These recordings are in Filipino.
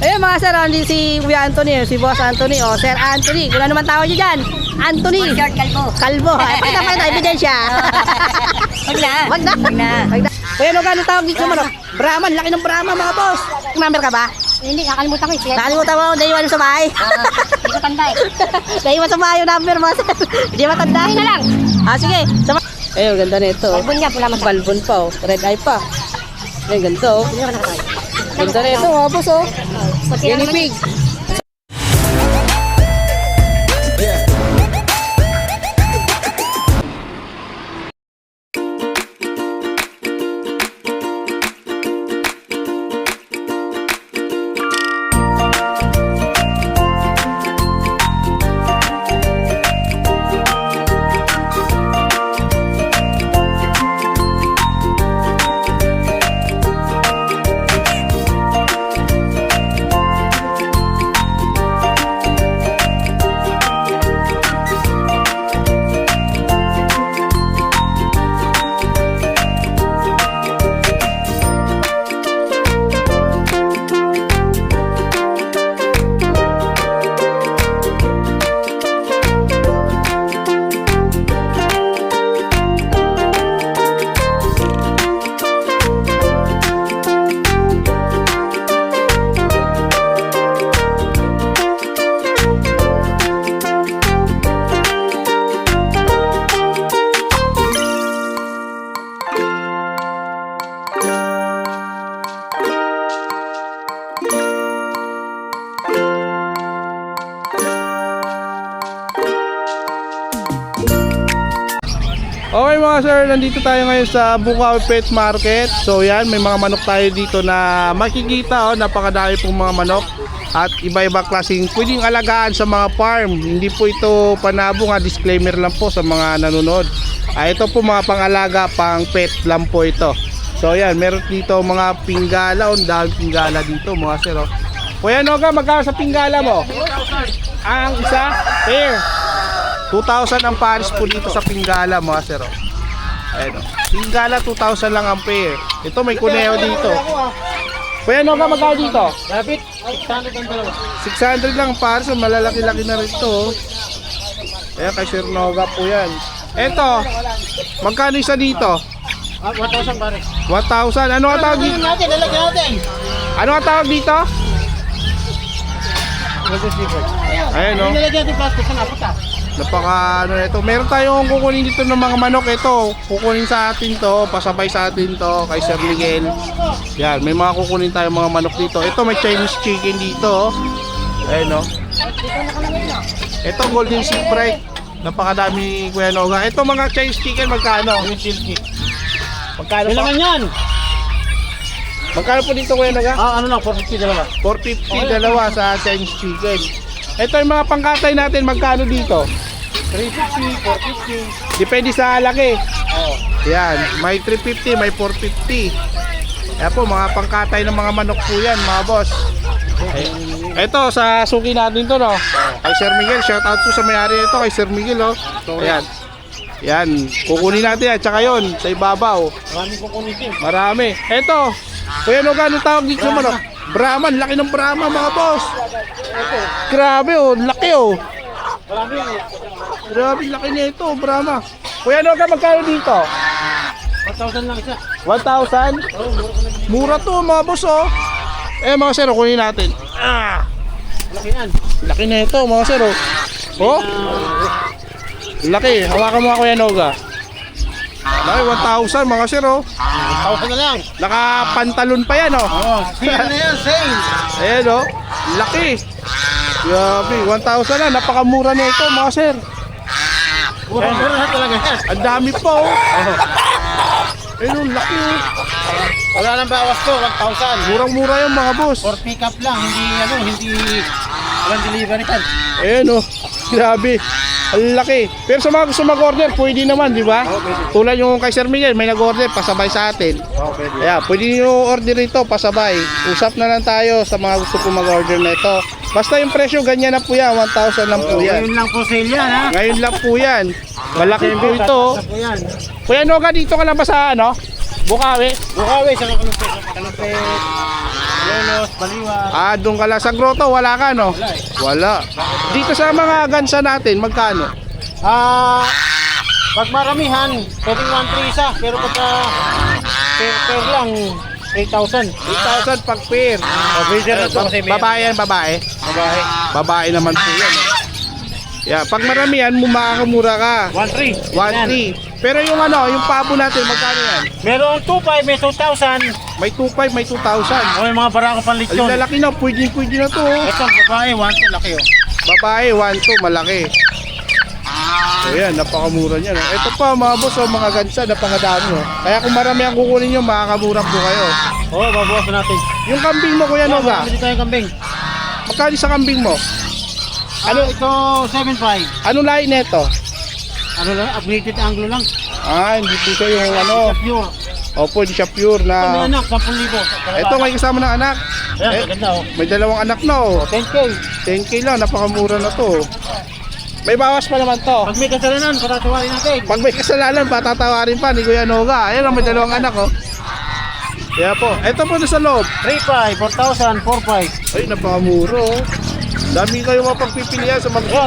Ayun mga sir, andi si Kuya Anthony, si Boss Anthony, o Sir Anthony, kung ano man tawag niyo dyan. Anthony. Short kalbo. Kalbo. Ay, pakita pa ito, ebidensya. Wag na. Wag na. Wag na. Wag na. Kuya, ano gano'ng tawag dito manok? Brahman, laki ng Brahman mga boss. Number ka ba? Hindi, nakalimutan ko eh. Nakalimutan mo, naiwan sa bahay. Ah, Hindi ko tanda eh. naiwan sa bahay yung number mo. Hindi matanda. Ayun na lang. Ah, sige. Sama. Ayun, ganda nito. Balbon niya, pula mas Balbon pa, oh. Red eye pa. Ayun, ganda, oh. Hindi ko nakakaya. Ganda nito, mga boss, oh. Pati Guinea pig. Sir, nandito tayo ngayon sa Bukaw Pet Market. So yan, may mga manok tayo dito na makikita oh, napakadami pong mga manok at iba-iba klaseng pwedeng alagaan sa mga farm. Hindi po ito panabo nga disclaimer lang po sa mga nanonood. Ah, ito po mga pangalaga, pang pet lang po ito. So yan, meron dito mga pinggala, oh, dahil pinggala dito mga sir. Oh. Kuya Noga, magkano sa pinggala mo? Ang isa, pair. 2,000 ang pares po dito sa Pingala mga sir. oh. Ayan o. Pingala 2,000 lang ang pair. Ito may kuneo dito. Kuya ano ka magkano dito? Dapat, 600 ang dalawa. 600 lang ang pares. oh. Malalaki-laki na rin ito. oh. Ayan kay Sir Noga po yan. Ito, magkano isa dito? Ah, 1,000 pare. 1,000. Ano ang tawag dito? natin, lalagyan natin. Ano ang tawag dito? Ayan o. Nilalagyan natin plastic sa napunta. Napaka ano na ito. Meron tayong kukunin dito ng mga manok ito. Kukunin sa atin to, pasabay sa atin to kay Sir Miguel. Yan, may mga kukunin tayong mga manok dito. Ito may Chinese chicken dito. Ayun oh. Ito golden sea fry. Napakadami Kuya Noga. Ito mga Chinese chicken magkano? silky. Magkano? Kailangan yan. Magkano po dito Kuya Noga? Ah, ano lang, 450 dalawa. 450 dalawa sa Chinese chicken. Ito yung mga pangkatay natin magkano dito? 350, 450. Depende sa laki. Oh. Yan, may 350, may 450. Ayan po, mga pangkatay ng mga manok po yan, mga boss. Ito, sa suki natin to, no? Kay Sir Miguel, shout out po sa may-ari nito, kay Sir Miguel, oh. Ayan. Yan, kukunin natin yan, tsaka yun, sa ibabaw. Maraming kukunin din. Marami. Ito, kuya, ano gano'ng tawag dito sa manok? Brahman, laki ng Brahman, mga boss. Grabe, oh, laki, oh. Marami yan. Grabe, laki na ito, Brahma. Kuya, ka magkano dito? 1,000 lang isa. 1,000? Mura to mga boss oh. Eh mga sir, kunin natin. Ah, Laki yan. laki na ito mga sir oh. Oh? Laki, hawakan mo ako yan Noga. Laki, 1,000 mga sir oh. 1,000 na lang. Nakapantalon pa yan oh. Oh, sale na yan, sale. Ayan oh, laki. Grabe, 1,000 na, napakamura na ito mga sir. Mura-mura na talaga yan. Ang dami pa oh. Ayun laki. Wala nang bawas to, 1,000. Murang-mura yung mga boss. For pick up lang, hindi ano, hindi walang delivery time. Ayan oh, grabe. Ang laki. Pero sa mga gusto mag-order, pwede naman, di ba? Tulad yung kay Sir Miguel, may nag-order, pasabay sa atin. Pwede. Kaya, pwede nyo order ito, pasabay. Usap na lang tayo sa mga gusto po mag-order na ito. Basta yung presyo, ganyan na po yan. 1,000 lang po yan. Ngayon lang po sale yan, ha? Ngayon lang po yan. Malaki po ito. Kuya Noga, dito ka lang ba sa ano? Bukawi? Bukawi, sa kanupe, sa kanupe. Lolos, Baliwa. Ah, doon ka lang sa grotto, wala ka no? Wala eh. Wala. Dito sa mga gansa natin, magkano? Ah, pag maramihan, pwedeng 1-3 isa. Pero pagka pair, pair lang, 8,000. 8,000 pag pair. Oh, breeder na to kasi may Babae yan, babae. babae. Babae naman po yan. eh. Yeah, pag maramihan mo makakamura ka. 1-3. 1,300. Pero yung ano, yung pabo natin, magkano yan? Meron 2,500, may 2,000. May 2,500, may 2,000. O may mga barako pang Ang lechon. lalaki na, pwede pwede na to. oh. Ito, babae, 1-2, laki oh. Babae, 1,200, malaki. So yan, napakamura niya. No? Ito pa mga boss, oh, mga gansa, napangadami. Oh. Kaya kung marami ang kukunin nyo, makakamura po kayo. Oo, oh, babawasan natin. Yung kambing mo, Kuya Noga, Bili tayong kambing. magkano sa kambing mo? Ano ito? 7.5. Anong lahi nito? Ano lang? Upgraded anglo lang. Ah, hindi po siya yung ano. Pure. Opo, hindi siya pure Ito na... anak, 10,000. Ito, may kasama ng anak. Ayan, Eh, maganda oh. May dalawang anak na oh. 10K. 10k lang, napakamura na to. May bawas pa naman to. Pag may kasalanan, patatawarin natin. Pag may kasalanan, patatawarin pa ni Kuya Noga. Ayan, may dalawang anak oh. Kaya po, ito po na sa loob. 3.5, 4,000, 4.5. Ay, napakamura oh. Dami kayo mapagpipilian sa mag Ayan,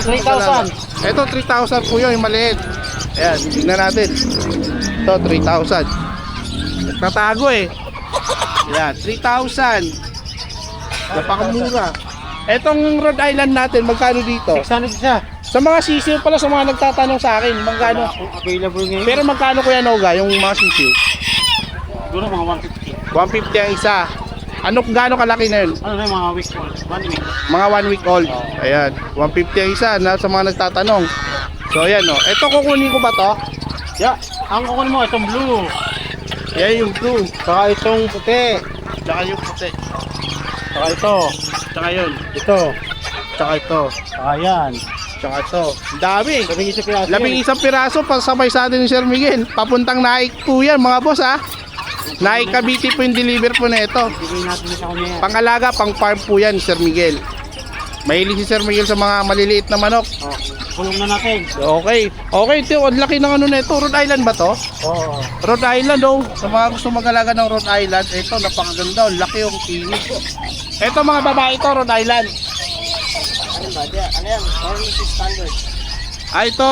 3,000. Ito, 3,000 po yun, yung maliit. Ayan, tignan natin. Ito, 3,000. Nagtatago eh. Ayan, 3,000. Napakamura. Etong Rhode Island natin, magkano dito? 600 isa. Sa mga sisiw pala, sa mga nagtatanong sa akin, magkano? Available ngayon. Pero magkano Kuya Noga, yung mga sisiw? Siguro mga 150. 150 ang isa. Ano, gaano kalaki na yun? Ano na yung mga week old? One week. Mga one week old. Ayan, 150 ang isa na sa mga nagtatanong. So ayan o. Ito kukunin ko ba to? Yeah. Ang kukunin mo, itong blue. Yan yung blue. Saka itong puti. Tsaka yung puti. Saka ito. Tsaka yun. Ito. Tsaka ito. Saka yan. Tsaka ito. Ang dami. Labing isa piraso. Labing isang piraso pasabay sa atin ni Sir Miguel. Papuntang Naik po yan mga boss ha. Naik Cavite po yung deliver po na ito. Pangalaga, pang farm po yan Sir Miguel. Mahilig si Sir Miguel sa mga maliliit na manok. Oh, kulong na natin. Okay. Okay, ito. Ang laki ng ano na ito. Rhode Island ba to? Oo. Rhode Island oh. Sa mga gusto mag-alaga ng Rhode Island, ito napakaganda. Ang laki yung kinis. Ito mga babae ito, Rhode Island. Ano ba? Ano yan? Orange standard. Ah, ito.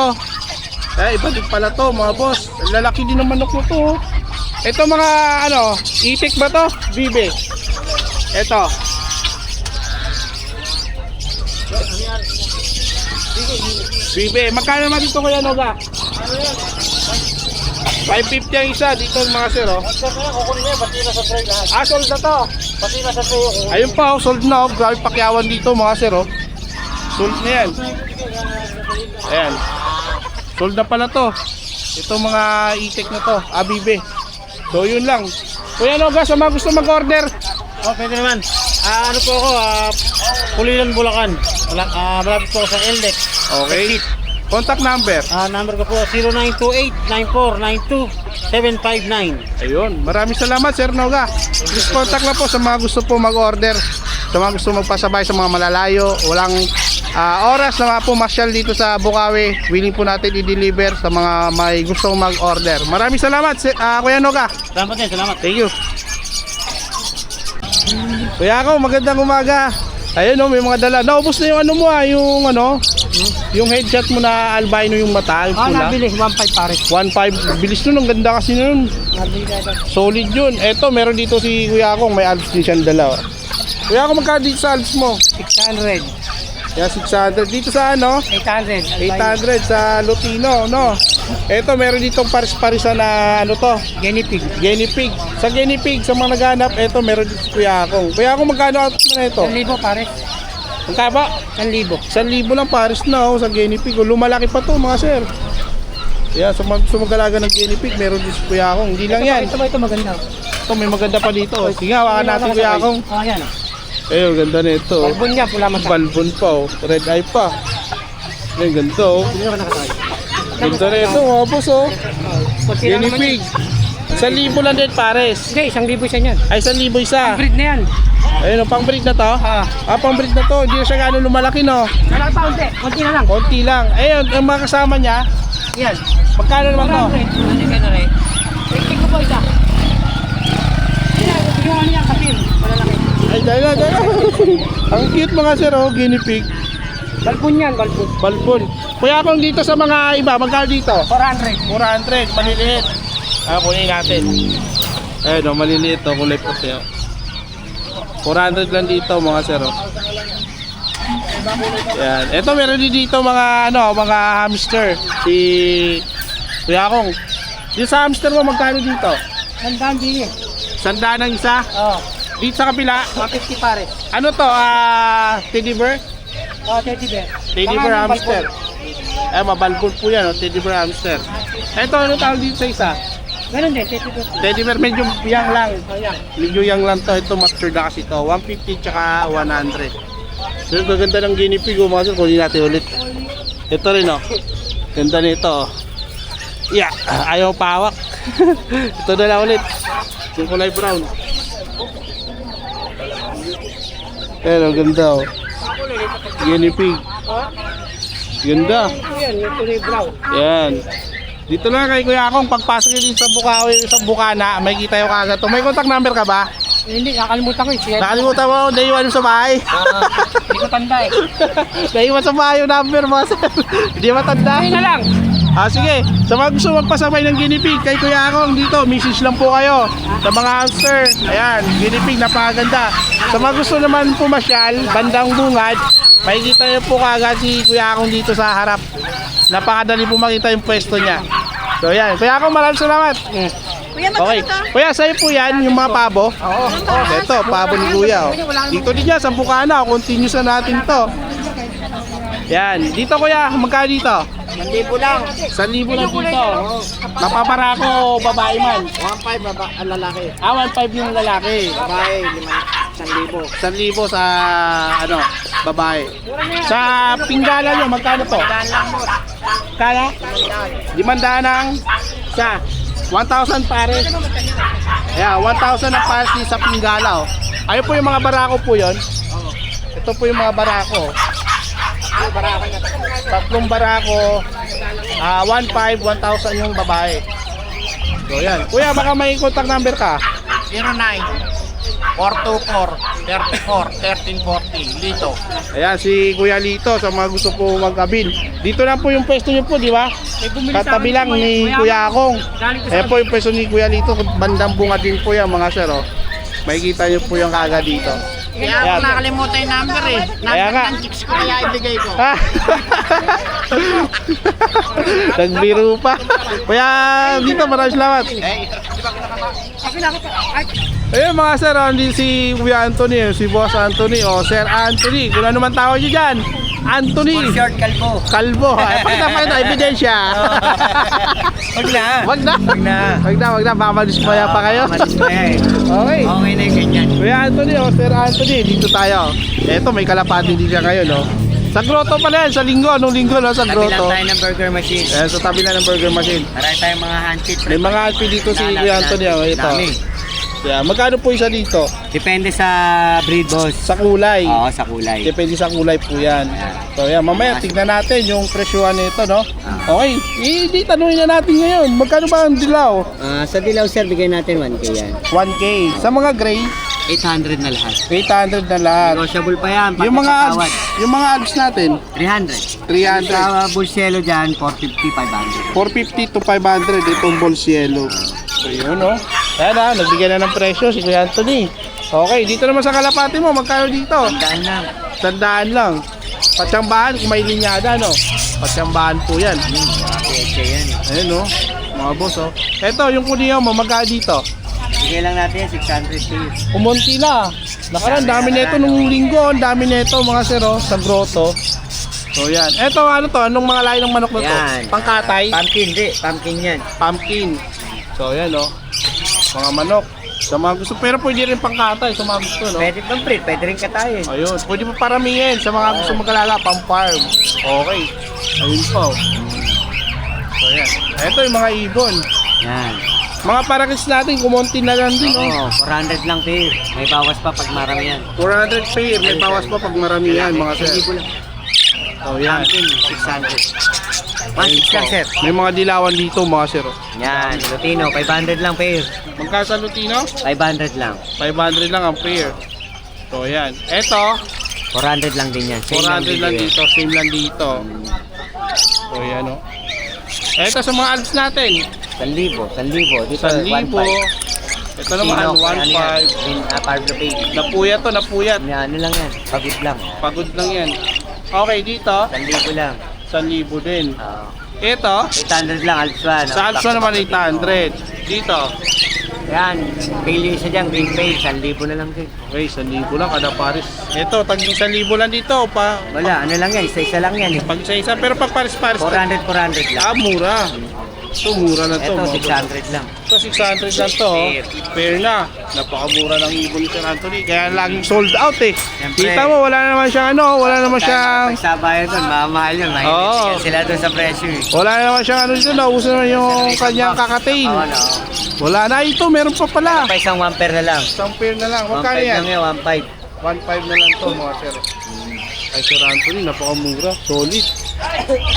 Eh, iba din pala to, mga boss. Lalaki din ng manok mo to. oh. Ito mga, ano, itik ba to? Bibe. Ito. Bibe. Magkano naman dito kuya Noga? 550 ang isa dito mga sir, oh. At kaya kukunin niya, pati na sa tray lahat. Ah, sold na to. Pati na sa tray yung Ayun pa, oh, sold na. Oh. Grabe pakyawan dito mga sir. Oh. Sold na yan. Ayan. Sold na pala to. Ito mga itik na to. Abibe. So yun lang. Kuya Noga, sa mga gusto mag-order. Oh, pwede naman. Ah, ano po ako, ah, Pulilan, Bulacan. Wala, ah, malapit po ako sa LDEC. Okay. Contact number. Ah, number ko po 0928-9492-759. Ayun. Maraming salamat, Sir Noga. Please contact lang po sa mga gusto po mag-order. Sa mga gusto magpasabay sa mga malalayo. Walang ah, oras na mga pumasyal dito sa Bukawi. Willing po natin i-deliver sa mga may gusto mag-order. Maraming salamat, ah, Kuya Noga. Salamat din, salamat. Thank you. Kuya ako, magandang umaga. Ayun oh, may mga dala. Naubos na yung ano mo ah, yung ano, yung headshot mo na albino yung mata, yung Ah, pula. nabili. 1.5 pare. 1.5, bilis nun, ang ganda kasi nun. Nabili ka ito. Solid yun. Eto, meron dito si Kuya Akong, may Alps din siyang dala. oh. Kuya Akong, magkano dito sa Alps mo? 600. Yan, 600. Dito sa ano? 800. 800 sa Lutino, no? Eto, meron ditong paris-parisa na ano to, Guinea pig. Guinea pig. Sa Guinea pig, sa mga naghanap, eto, meron dito si Kuya Akong. Kuya Akong, magkano out na ito? 1,000 pare. Magkaba? 1,000. 1,000 lang paris na, oh, sa Guinea pig. Oh, lumalaki pa to, mga sir. Yeah, sa mga gusto magalaga ng Guinea pig, meron din si Kuya Akong. Hindi lang yan. Ito ba ito maganda? Ito, may maganda pa dito. oh. Sige, hawakan natin Kuya Akong. Oh, yan. Ayun, ganda nito. oh. Balbon niya, pula mata. Balbon pa oh. Red eye pa. Ayun, ganito oh. Hindi nakasakay. Ganda nito mga boss oh. Guinea. Sa libo lang din pares. Hindi, isang libo siya niyan. Ay, sa libo isa. Breed na yan. Ayun oh, pang breed na to. Ah. Ah, pang breed na to. Hindi na siya gano'ng lumalaki no. Wala pa unti. Kunti na lang. Konti lang. Ayun, ang mga kasama niya. Yan. Magkano naman to? 400. Hindi ka na rin. Tingin ko po isa. Ay, dahil na, dahil na. Ang cute mga sir, oh, guinea pig. Balbon yan, balbon. Balbon. Kuya kung dito sa mga iba, magkano dito? 400. 400, maliliit. Ah, kunin natin. Ayun, oh, maliliit to, kulay puti. Oh. 400 lang dito mga sir. Oh. Yan. Ito meron din dito mga ano, mga hamster. Si Kuya Kong. Dito sa hamster mo magkano dito? Sandaan din eh. Sandaan ang isa. Oo. Dito sa kapila, 150 pare. ano to? Ah, teddy bear? Oo, 30 bear. Teddy bear hamster. Eh, mabalbon po yan, oh, teddy bear hamster. Ito, ano tawag dito sa isa? Ganun din, 30 bear. Teddy bear, medyo yang lang. Ayan. Medyo yang lang to. Ito, mature na kasi to. 150 tsaka 100. So, gaganda ng guinea pig, oh, mga sir. Kunin natin ulit. Ito rin, oh. Ganda nito, oh. Yeah, ayaw pawak. ito na lang ulit. Yung kulay brown. Oh, ganda, oh. Guinea pig. Ganda. Yan, yung kulay brown. Yan. Dito lang kay Kuya Akong, pagpasok din sa Bukawi, sa Bukana, may kita yung kagad to. May contact number ka ba? Eh, hindi, nakalimutan ko eh. Nakalimutan mo, naiwan sa bahay. Ah, Hindi ko tanda eh. naiwan sa bahay yung number mo, sir. Hindi matanda. Ay na lang. Ah, sige. Sa mga gusto magpasabay ng guinea pig, kay Kuya Akong dito, message lang po kayo. Sa mga hamster, ayan, guinea pig, napakaganda. Sa mga gusto naman pumasyal, bandang bungad, makikita niyo po kagad si Kuya Akong dito sa harap. Napakadali po makita yung pwesto niya. So, ayan. Kuya Akong, maraming salamat. Kuya, Okay. Kuya, sa'yo po yan, yung mga pabo. Oo. Ito, pabo ni Kuya. Oh. Dito din yan, sa Bukana. Continuous na natin to. Yan. Dito Kuya, magkano dito? Mandibo lang. 1,000 lang dito. Napaparako, babae man. 1.5 baba ang lalaki. Ah, 1,500 yung lalaki. Babae, 5,000. 1,000 sa, ano, babae. Sa pinggala nyo, magkano to? Daan lang mo. Kala? Limandaan ang sa 1,000 pare. Ayan, 1,000 ang pares sa pinggala. Oh. Ayun po yung mga barako po yon. Ito po yung mga barako. Tatlong barako. Ah, 1,500, 1,000 yung babae. So yan. Kuya, baka may contact number ka? 09 424 34 1340 Lito. Ayan, si Kuya Lito sa mga gusto po mag-abil. Dito lang po yung pwesto niyo po, di ba? Eh, Katabi lang po, ni Kuya Kuya Akong. Ayan po yung pwesto ni Kuya Lito. Bandang bunga din po yan mga sir. Oh. Makikita niyo po yung kaga dito. Kaya Yan. ako nakalimutan yung number eh. Kaya Number nga. ng chicks ko kaya ibigay ko. Ha? Nagbiro pa. Kuya, dito maraming salamat. Eh, Ayun mga sir, oh, hindi si Kuya Anthony, eh, si Boss Anthony, o Sir Anthony. Kung ano man tawag nyo dyan. Anthony. short kalbo. Kalbo. Ay, pakita, pakita, ebidensya. Wag na. Wag na. Wag na. Wag na, wag na. Mamalismaya pa kayo. Malis pa yan eh. Okay. Okay na yung ganyan. Kuya Anthony, o Sir Anthony, dito tayo. Eto, may kalapati din siya ngayon, no? Sa grotto pala yan, sa linggo, anong linggo, no? Sa Tabi lang grotto. tayo ng burger machine. Ayan, sa tabi na ng burger machine. Marami tayong mga handpit. May mga alpi dito si Kuya Anthony, oh, ito. Dami. Yeah, magkano po isa dito? Depende sa breed boss. Sa kulay. Oo, sa kulay. Depende sa kulay po yan. So yan, mamaya tignan natin yung presyuhan nito, no? Okay, eh, di tanungin na natin ngayon. Magkano ba ang dilaw? Ah, sa dilaw sir, bigyan natin 1K yan. 1K. Sa mga gray, 800 na lahat. 800 na lahat. Negotiable pa yan. Yung mga ads, yung mga ads natin, 300. 300. Sa Bulselo dyan, 450, 500. 450 to 500 itong balls yellow. So yun, no? Ayan na, nagbigyan na ng presyo si Kuya Anthony. Okay, dito naman sa kalapati mo, magkano dito? Daan lang. Tandaan lang. Patsambahan, kung may linyada, no? Patsambahan po yan. Okay, yan. Ayun, no? Mga boss, oh. Eto, yung kuniyo mo, magkano dito? Bigay lang natin yan, 600 piece. Umunti na. Nakaraan, dami nito nung linggo. Ang dami nito, mga sir, oh, sa grotto. So, yan. Eto, ano to? Anong mga lahi ng manok na to? Yan. Pangkatay? Pumpkin, di. Pumpkin yan. Pumpkin. So, yan, oh. Mga manok. Sa mga gusto, pero pwede rin pangkatay sa mga gusto, no? Pwede pang breed, pwede rin katayin. Ayun, pwede pa paramihin sa mga gusto mag-alaga, pang farm. Okay. Ayun po. So, yan. Ito yung mga ibon. Yan. Mga parakis natin, kumonti na lang din, oh. Oo, 400 lang pair. May bawas pa pag marami yan. 400 pair, may bawas pa pag marami yan, mga sir. 1,000 lang. Oh, yan. Pumpkin, 600. Ayun 1,600 lang, sir. May mga dilawan dito, mga sir. oh. Yan, Lutino, 500 lang pair. Magkano sa Lutino? 500 lang. 500 lang ang pair. So, yan. Ito, 400 lang din yan. Same 400 lang dito. Same lang dito. So, yan o. Ito sa mga alps natin. 1,000. 1,000. Dito, 1,000. 1,500. Ito naman, 1,500. Uh, Pablo Baby. Napuyat to, napuyat. Ano lang yan. Pagod lang. Pagod lang yan. Okay, dito, 1,000 lang. 1,000 din. Oo. Ito, 800 lang, Alpswan. sa alps na naman 800. Dito, Yan. Pili isa dyan, green pay. 1,000 na lang din. okay, 1,000 lang kada pares. Ito, tag 1,000 lang dito. Pa, Wala, ano lang yan. Isa-isa lang yan eh. pag isa-isa, pero pag pares-pares. 400, 400 lang. Ah, mura. Ito, mura na to. Ito, mga bro. 600 lang. Ito, 600 lang to. oh. Fair. Fair na. Napakamura ng ibon ni Sir Anthony. Kaya laging sold out eh. Siyempre. Kita mo, wala naman siyang ano, wala naman siyang... Pagsabayan doon, mamahal yun. Mahilig Oo. sila doon sa presyo eh. Wala naman siyang ano dito, nauso naman yung kanyang kakatail. Oo, no. Wala na ito, meron pa pala. Pa isang 1 pair na lang. Isang pair na lang. 1 Magkano pair yan? lang yan, 1.5. 1.5 na lang to mga sir. Ay Sir Anthony, napakamura. Solid.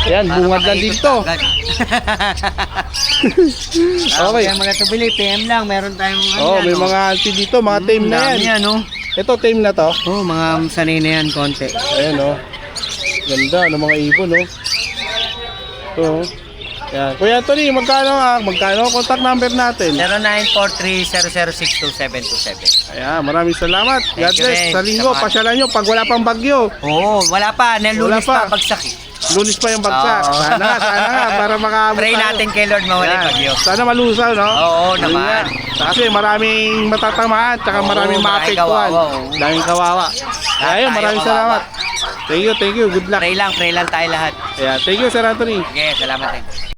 Yan, bungad lang dito. okay. Kaya mga tubili, PM lang. Meron tayong ano Oh, yan, may oh. mga auntie dito, mga Mm, tame na dami yan. oh. Ito, tame na to. Oh, mga sanay na yan, konti. Ayan oh. Ganda ng mga ibon oh. Ito oh. Yan. Kuya Anthony, magkano ah? Magkano ang contact number natin? 0943-0062727. Ayan, maraming salamat. God Thank you bless. rin. Sa linggo, Salamat. pasyalan nyo pag wala pang bagyo. Oo, wala pa. Nalulis Wala pa. pa. Bagsak eh. Lunis pa yung bagsak. Oo. Sana nga, sana nga, para makaabot Pray tayo. natin kay Lord mawala Yan. yung bagyo. Sana malusaw, no? Oo, Yun naman. nga. Kasi maraming matatamaan, tsaka Oo, maraming maraming maapektuhan. kawawa, oo. Daming kawawa. Kaya yun, tayo maraming kawawa. salamat. Thank you, thank you. Good luck. Pray lang, pray lang tayo lahat. Yeah, thank you, Sir Anthony. Sige, salamat din.